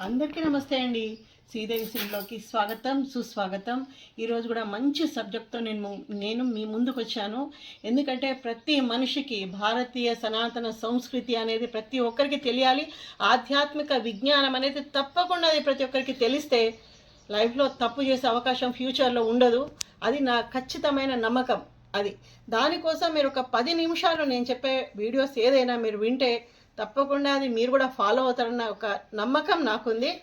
అందరికీ నమస్తే అండి. శ్రీదేవి సిరిలోకి స్వాగతం సుస్వాగతం. ఈరోజు కూడా మంచి సబ్జెక్ట్తో నేను నేను మీ ముందుకు వచ్చాను. ఎందుకంటే ప్రతి మనిషికి భారతీయ సనాతన సంస్కృతి అనేది ప్రతి ఒక్కరికి తెలియాలి. ఆధ్యాత్మిక విజ్ఞానం అనేది తప్పకుండా అది ప్రతి ఒక్కరికి తెలిస్తే లైఫ్లో తప్పు చేసే అవకాశం ఫ్యూచర్లో ఉండదు. అది నా ఖచ్చితమైన నమ్మకం. అది దానికోసం మీరు ఒక పది నిమిషాలు నేను చెప్పే వీడియోస్ ఏదైనా మీరు వింటే తప్పకుండా అది మీరు కూడా ఫాలో అవుతారన్న ఒక నమ్మకం నాకుంది.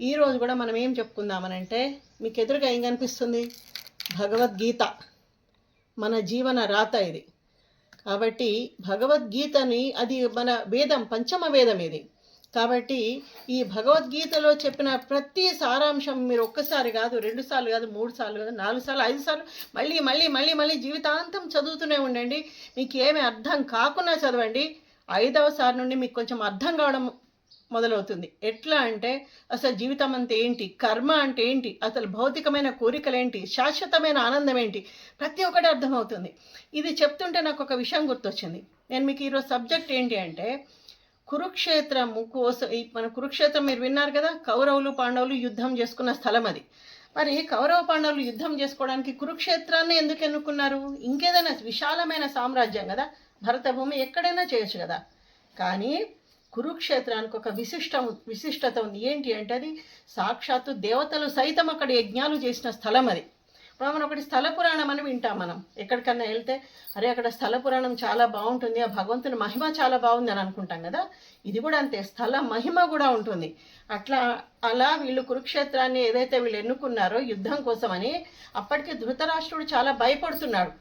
ఈరోజు కూడా మనం ఏం చెప్పుకుందామనంటే మీకు ఎదురుగా ఏం కనిపిస్తుంది? భగవద్గీత. మన జీవన రాత ఇది. కాబట్టి భగవద్గీతని అది మన వేదం పంచమ వేదం ఇది. కాబట్టి ఈ భగవద్గీతలో చెప్పిన ప్రతి సారాంశం మీరు ఒక్కసారి కాదు రెండు సార్లు కాదు మూడు సార్లు కాదు నాలుగు సార్లు ఐదు సార్లు మళ్ళీ మళ్ళీ మళ్ళీ మళ్ళీ జీవితాంతం చదువుతూనే ఉండండి. మీకు ఏమి అర్థం కాకుండా చదవండి. ఐదవసారి నుండి మీకు కొంచెం అర్థం కావడం మొదలవుతుంది. ఎట్లా అంటే అసలు జీవితం అంటే ఏంటి? కర్మ అంటే ఏంటి? అసలు భౌతికమైన కోరికలు ఏంటి? శాశ్వతమైన ఆనందం ఏంటి? ప్రతి ఒక్కటి అర్థమవుతుంది. ఇది చెప్తుంటే నాకు ఒక విషయం గుర్తొచ్చింది. నేను మీకు ఈరోజు సబ్జెక్ట్ ఏంటి అంటే కురుక్షేత్రము కోసం మన కురుక్షేత్రం మీరు విన్నారు కదా కౌరవులు పాండవులు యుద్ధం చేసుకున్న స్థలం అది. మరి కౌరవ పాండవులు యుద్ధం చేసుకోవడానికి కురుక్షేత్రాన్ని ఎందుకు ఎన్నుకున్నారు? ఇంకేదైనా విశాలమైన సామ్రాజ్యం కదా. భరత భూమి ఎక్కడైనా చేయొచ్చు కదా. కానీ కురుక్షేత్రానికి ఒక విశిష్టం విశిష్టత ఉంది. ఏంటి అంటే అది సాక్షాత్తు దేవతలు సైతం అక్కడ యజ్ఞాలు చేసిన స్థలం అది. ఇప్పుడు మనం ఒకటి స్థల పురాణం అని వింటాం మనం. ఎక్కడికన్నా వెళ్తే అరే అక్కడ స్థల పురాణం చాలా బాగుంటుంది ఆ భగవంతుని మహిమ చాలా బాగుంది అని అనుకుంటాం కదా. ఇది కూడా అంతే స్థల మహిమ కూడా ఉంటుంది. అట్లా అలా వీళ్ళు కురుక్షేత్రాన్ని ఏదైతే వీళ్ళు ఎన్నుకున్నారో యుద్ధం కోసమని అప్పటికి ధృతరాష్ట్రుడు చాలా భయపడుతున్నాడు.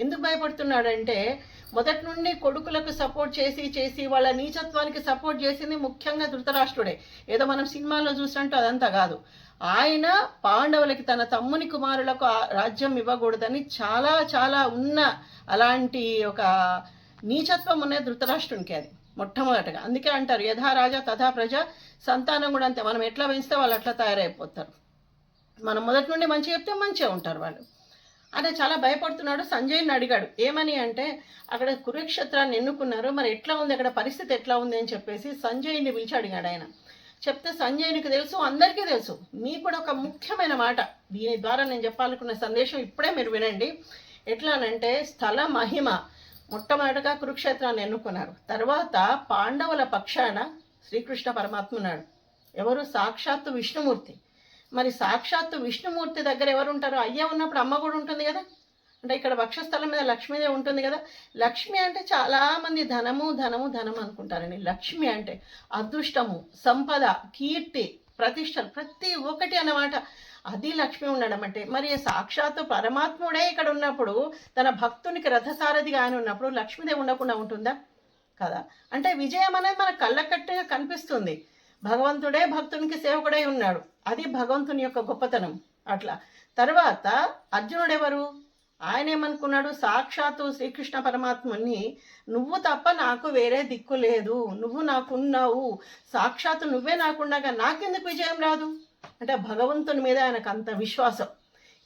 ఎందుకు భయపడుతున్నాడంటే మొదటి నుండి కొడుకులకు సపోర్ట్ చేసి చేసి వాళ్ళ నీచత్వానికి సపోర్ట్ చేసింది ముఖ్యంగా ధృతరాష్ట్రుడే. ఏదో మనం సినిమాలో చూసినట్టు అదంతా కాదు. ఆయన పాండవులకి తన తమ్ముని కుమారులకు ఆ రాజ్యం ఇవ్వకూడదని చాలా చాలా ఉన్న అలాంటి ఒక నీచత్వం ఉన్నది ధృతరాష్ట్రునికి అది మొట్టమొదటగా. అందుకే అంటారు యథా రాజా తథా ప్రజ సంతానం కూడా అంతే. మనం ఎట్లా పెంచితే వాళ్ళు అట్లా తయారైపోతారు. మనం మొదటి నుండి మంచి చెప్తే మంచిగా ఉంటారు వాళ్ళు. అంటే చాలా భయపడుతున్నాడు. సంజయ్ని అడిగాడు. ఏమని అంటే అక్కడ కురుక్షేత్రాన్ని ఎన్నుకున్నారు. మరి ఎట్లా ఉంది? అక్కడ పరిస్థితి ఎట్లా ఉంది? అని చెప్పేసి సంజయ్ని పిలిచి అడిగాడు ఆయన. చెప్తే సంజయ్నికి తెలుసు? అందరికీ తెలుసు. మీకు కూడా ఒక ముఖ్యమైన మాట. దీని ద్వారా నేను చెప్పాలనుకున్న సందేశం ఇప్పుడే మీరు వినండి. ఎట్లానంటే స్థల మహిమ. మొట్టమొదటగా కురుక్షేత్రాన్ని ఎన్నుకున్నారు. తర్వాత పాండవుల పక్షాన శ్రీకృష్ణ పరమాత్మ ఉన్నాడు ఎవరు? సాక్షాత్తు విష్ణుమూర్తి. మరి సాక్షాత్తు విష్ణుమూర్తి దగ్గర ఎవరు ఉంటారో అయ్య ఉన్నప్పుడు అమ్మ కూడా ఉంటుంది కదా? అంటే ఇక్కడ వక్షస్థలం మీద లక్ష్మీదేవి ఉంటుంది కదా? లక్ష్మి అంటే చాలామంది ధనము ధనము ధనము అనుకుంటారండి. లక్ష్మి అంటే అదృష్టము సంపద కీర్తి ప్రతిష్టలు ప్రతి ఒక్కటి అన్నమాట. అది లక్ష్మి ఉండడం అంటే. మరి సాక్షాత్తు పరమాత్ముడే ఇక్కడ ఉన్నప్పుడు తన భక్తునికి రథసారథిగా ఆయన ఉన్నప్పుడు లక్ష్మీదేవి ఉండకుండా ఉంటుందా? కదా? అంటే విజయం అనేది మన కళ్ళకట్టుగా కనిపిస్తుంది. భగవంతుడే భక్తునికి సేవకుడై ఉన్నాడు. అది భగవంతుని యొక్క గొప్పతనం. అట్లా. తర్వాత అర్జునుడెవరు? ఆయనేమనుకున్నాడు? సాక్షాత్తు శ్రీకృష్ణ పరమాత్మని నువ్వు తప్ప నాకు వేరే దిక్కు లేదు. నువ్వు నాకున్నావు. సాక్షాత్తు నువ్వే నాకుండగా నాకెందుకు విజయం రాదు? అంటే భగవంతుని మీద ఆయనకు అంత విశ్వాసం.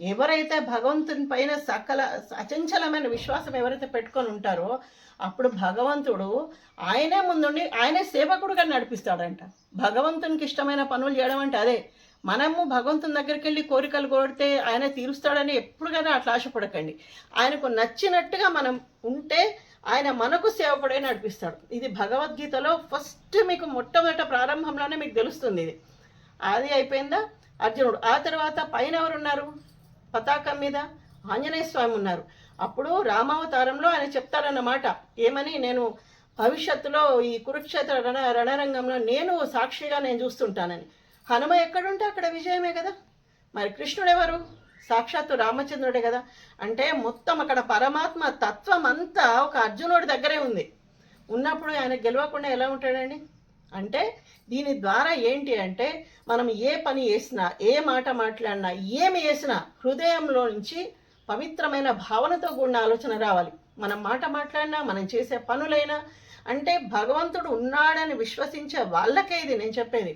ఎవరైతే భగవంతుని పైన సకల అచంచలమైన విశ్వాసం ఎవరైతే పెట్టుకొని ఉంటారో అప్పుడు భగవంతుడు ఆయనే ముందుండి ఆయనే సేవకుడుగా నడిపిస్తాడంట. భగవంతునికి ఇష్టమైన పనులు చేయడం అంటే అదే. మనము భగవంతుని దగ్గరికి వెళ్ళి కోరికలు కోరితే ఆయన తీరుస్తాడని ఎప్పుడు కానీ అట్లా ఆశపడకండి. ఆయనకు నచ్చినట్టుగా మనం ఉంటే ఆయన మనకు సేవకుడే నడిపిస్తాడు. ఇది భగవద్గీతలో ఫస్ట్ మీకు మొట్టమొదట ప్రారంభంలోనే మీకు తెలుస్తుంది ఇది. అది అయిపోయిందా? అర్జునుడు. ఆ తర్వాత పైన ఎవరున్నారు? పతాకం మీద ఆంజనేయ స్వామి ఉన్నారు. అప్పుడు రామావతారంలో ఆయన చెప్తారన్నమాట ఏమని నేను భవిష్యత్తులో ఈ కురుక్షేత్ర రణ రణరంగంలో నేను సాక్షిగా నేను చూస్తుంటానని. హనుమ ఎక్కడుంటే అక్కడ విజయమే కదా. మరి కృష్ణుడు ఎవరు సాక్షాత్తు రామచంద్రుడే కదా. అంటే మొత్తం అక్కడ పరమాత్మ తత్వం అంతా ఒక అర్జునుడి దగ్గరే ఉంది. ఉన్నప్పుడు ఆయన గెలవకుండా ఎలా ఉంటాడండి? అంటే దీని ద్వారా ఏంటి అంటే మనం ఏ పని చేసినా ఏ మాట మాట్లాడినా ఏమి చేసినా హృదయంలో నుంచి పవిత్రమైన భావనతో కూడిన ఆలోచన రావాలి. మనం మాట మాట్లాడినా మనం చేసే పనులైనా అంటే భగవంతుడు ఉన్నాడని విశ్వసించే వాళ్ళకే ఇది నేను చెప్పేది.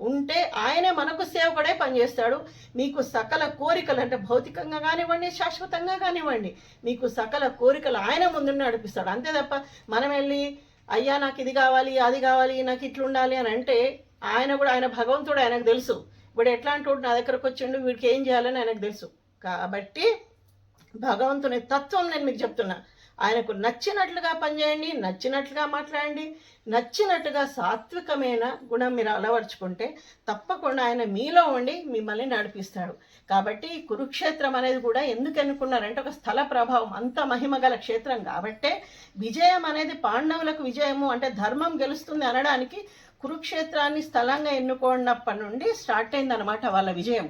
ఉంటే ఆయనే మనకు సేవకుడే పనిచేస్తాడు. మీకు సకల కోరికలు అంటే భౌతికంగా కానివ్వండి శాశ్వతంగా కానివ్వండి మీకు సకల కోరికలు ఆయన ముందు నడిపిస్తాడు. అంతే తప్ప మనం వెళ్ళి అయ్యా నాకు ఇది కావాలి అది కావాలి నాకు ఇట్లుండాలి అని అంటే ఆయన కూడా ఆయన భగవంతుడు ఆయనకు తెలుసు. ఇప్పుడు ఎట్లాంటి వాడు నా దగ్గరకు వచ్చిండు వీడికి ఏం చేయాలని ఆయనకు తెలుసు. కాబట్టి భగవంతుని తత్వం నేను మీకు చెప్తున్నా. ఆయనకు నచ్చినట్లుగా పనిచేయండి నచ్చినట్లుగా మాట్లాడండి నచ్చినట్టుగా సాత్వికమైన గుణం మీరు అలవర్చుకుంటే తప్పకుండా ఆయన మీలో ఉండి మిమ్మల్ని నడిపిస్తాడు. కాబట్టి కురుక్షేత్రం అనేది కూడా ఎందుకు అనుకున్నారంటే ఒక స్థల ప్రభావం అంత మహిమ గల క్షేత్రం కాబట్టే విజయం అనేది పాండవులకు విజయము అంటే ధర్మం గెలుస్తుంది అనడానికి కురుక్షేత్రాన్ని స్థలంగా ఎన్నుకున్నప్పటి నుండి స్టార్ట్ అయిందనమాట వాళ్ళ విజయం.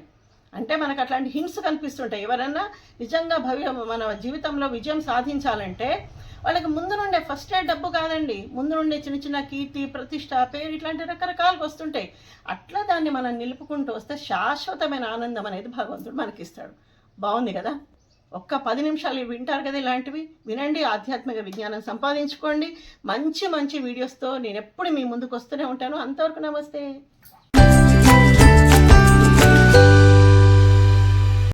అంటే మనకు అట్లాంటి హింస కనిపిస్తుంటాయి. ఎవరన్నా నిజంగా భవ్య మన జీవితంలో విజయం సాధించాలంటే వాళ్ళకి ముందు నుండే ఫస్ట్ ఎయిడ్ డబ్బు కాదండి. ముందు నుండే చిన్న చిన్న కీర్తి ప్రతిష్ట పేరు ఇట్లాంటి రకరకాలు వస్తుంటాయి. అట్లా దాన్ని మనం నిలుపుకుంటూ వస్తే శాశ్వతమైన ఆనందం అనేది భగవంతుడు మనకి ఇస్తాడు బాగుంది కదా? ఒక్క పది నిమిషాలు వింటారు కదా ఇలాంటివి? వినండి ఆధ్యాత్మిక విజ్ఞానం సంపాదించుకోండి. మంచి మంచి వీడియోస్తో నేను ఎప్పుడు మీ ముందుకు వస్తూనే ఉంటాను. అంతవరకు నమస్తే.